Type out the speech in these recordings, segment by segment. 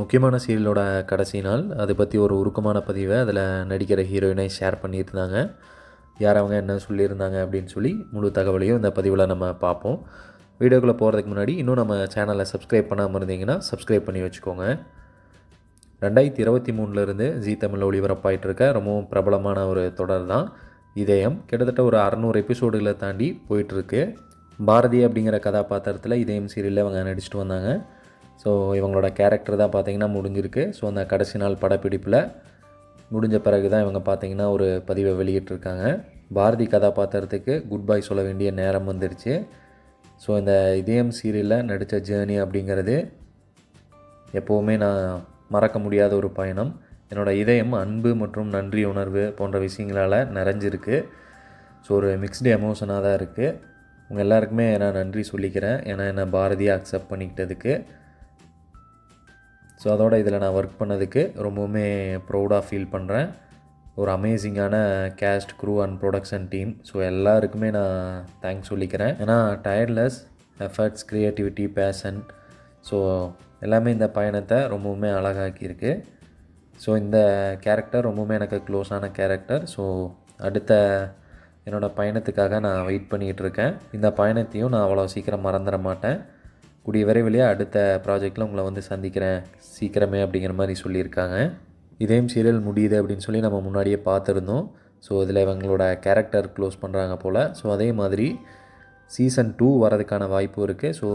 முக்கியமான சீரியலோட கடைசி நாள். அதை பற்றி ஒரு உருக்கமான பதிவை அதில் நடிக்கிற ஹீரோயினை ஷேர் பண்ணியிருந்தாங்க. யார் அவங்க என்ன சொல்லியிருந்தாங்க அப்படின்னு சொல்லி முழு தகவலையும் இந்த பதிவில் நம்ம பார்ப்போம். வீடியோக்குள்ளே போகிறதுக்கு முன்னாடி இன்னும் நம்ம சேனலை சப்ஸ்கிரைப் பண்ணாமல் இருந்தீங்கன்னா சப்ஸ்கிரைப் பண்ணி வச்சுக்கோங்க. ரெண்டாயிரத்தி இருபத்தி மூணுலேருந்து ஜீ தமிழில் ஒளிபரப்பாயிட்டு இருக்க ரொம்பவும் பிரபலமான ஒரு தொடர் தான் இதயம். கிட்டத்தட்ட ஒரு அறநூறு எபிசோடுகளை தாண்டி போயிட்டுருக்கு. பாரதி அப்படிங்கிற கதாபாத்திரத்தில் இதயம் சீரியலில் அவங்க நடிச்சிட்டு வந்தாங்க. ஸோ இவங்களோட கேரக்டர் தான் பார்த்திங்கன்னா முடிஞ்சிருக்கு. ஸோ அந்த கடைசி நாள் படப்பிடிப்பில் முடிஞ்ச பிறகு தான் இவங்க பார்த்தீங்கன்னா ஒரு பதிவை வெளியிட்டிருக்காங்க. பாரதி கதாபாத்திரத்துக்கு குட் பை சொல்ல வேண்டிய நேரம் வந்துருச்சு. ஸோ இந்த இதயம் சீரியலில் நடித்த ஜேர்னி அப்படிங்கிறது எப்போவுமே நான் மறக்க முடியாத ஒரு பயணம். என்னோடய இதயம் அன்பு மற்றும் நன்றி உணர்வு போன்ற விஷயங்களால் நிறைஞ்சிருக்கு. ஸோ ஒரு மிக்ஸ்டு எமோஷனாக தான் இருக்குது உங்கள் எல்லாருக்குமே நான் நன்றி சொல்லிக்கிறேன். ஏன்னா என்னை பாரதியை அக்செப்ட் பண்ணிக்கிட்டதுக்கு. ஸோ அதோட இதில் நான் ஒர்க் பண்ணதுக்கு ரொம்பவுமே ப்ரௌடாக ஃபீல் பண்ணுறேன் ஒரு அமேசிங்கான cast crew and production team so எல்லாருக்குமே நான் தேங்க்ஸ் சொல்லிக்கிறேன். ஏன்னா tireless efforts creativity passion so எல்லாமே இந்த பயணத்தை ரொம்பவுமே அழகாக்கியிருக்கு. ஸோ இந்த கேரக்டர் ரொம்பவுமே எனக்கு க்ளோஸான கேரக்டர் ஸோ அடுத்த என்னோடய பயணத்துக்காக நான் வெயிட் பண்ணிகிட்ருக்கேன் இந்த பயணத்தையும் நான் அவ்வளோ சீக்கிரம் மறந்துட மாட்டேன். கூடிய விரைவிலேயே அடுத்த ப்ராஜெக்டில் உங்களை வந்து சந்திக்கிறேன். சீக்கிரமே அப்படிங்கிற மாதிரி சொல்லியிருக்காங்க. இதேம் சீரியல் முடியுது அப்படின்னு சொல்லி நம்ம முன்னாடியே பார்த்துருந்தோம். ஸோ இதில் இவங்களோட கேரக்டர் க்ளோஸ் பண்ணுறாங்க போல். ஸோ அதே மாதிரி சீசன் டூ வரதுக்கான வாய்ப்பு இருக்குது ஸோ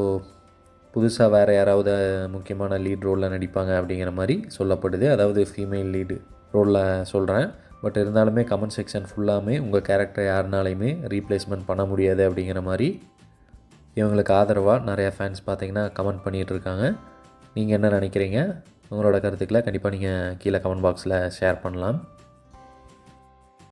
புதுசாக வேறு யாராவது முக்கியமான லீட் ரோலில் நடிப்பாங்க அப்படிங்கிற மாதிரி சொல்லப்படுது. அதாவது ஃபீமேல் லீடு ரோலில் சொல்கிறேன் பட் இருந்தாலுமே கமெண்ட் செக்ஷன் ஃபுல்லாமே உங்கள் கேரக்டர் யாருனாலையுமே ரீப்ளேஸ்மெண்ட் பண்ண முடியாது அப்படிங்கிற மாதிரி இவங்களுக்கு ஆதரவாக நிறையா ஃபேன்ஸ் பார்த்தீங்கன்னா கமெண்ட் பண்ணிகிட்ருக்காங்க நீங்கள் என்ன நினைக்கிறீங்க? உங்களோட கருத்துக்களை கண்டிப்பாக நீங்கள் கீழே கமெண்ட் பாக்ஸில் ஷேர் பண்ணலாம்.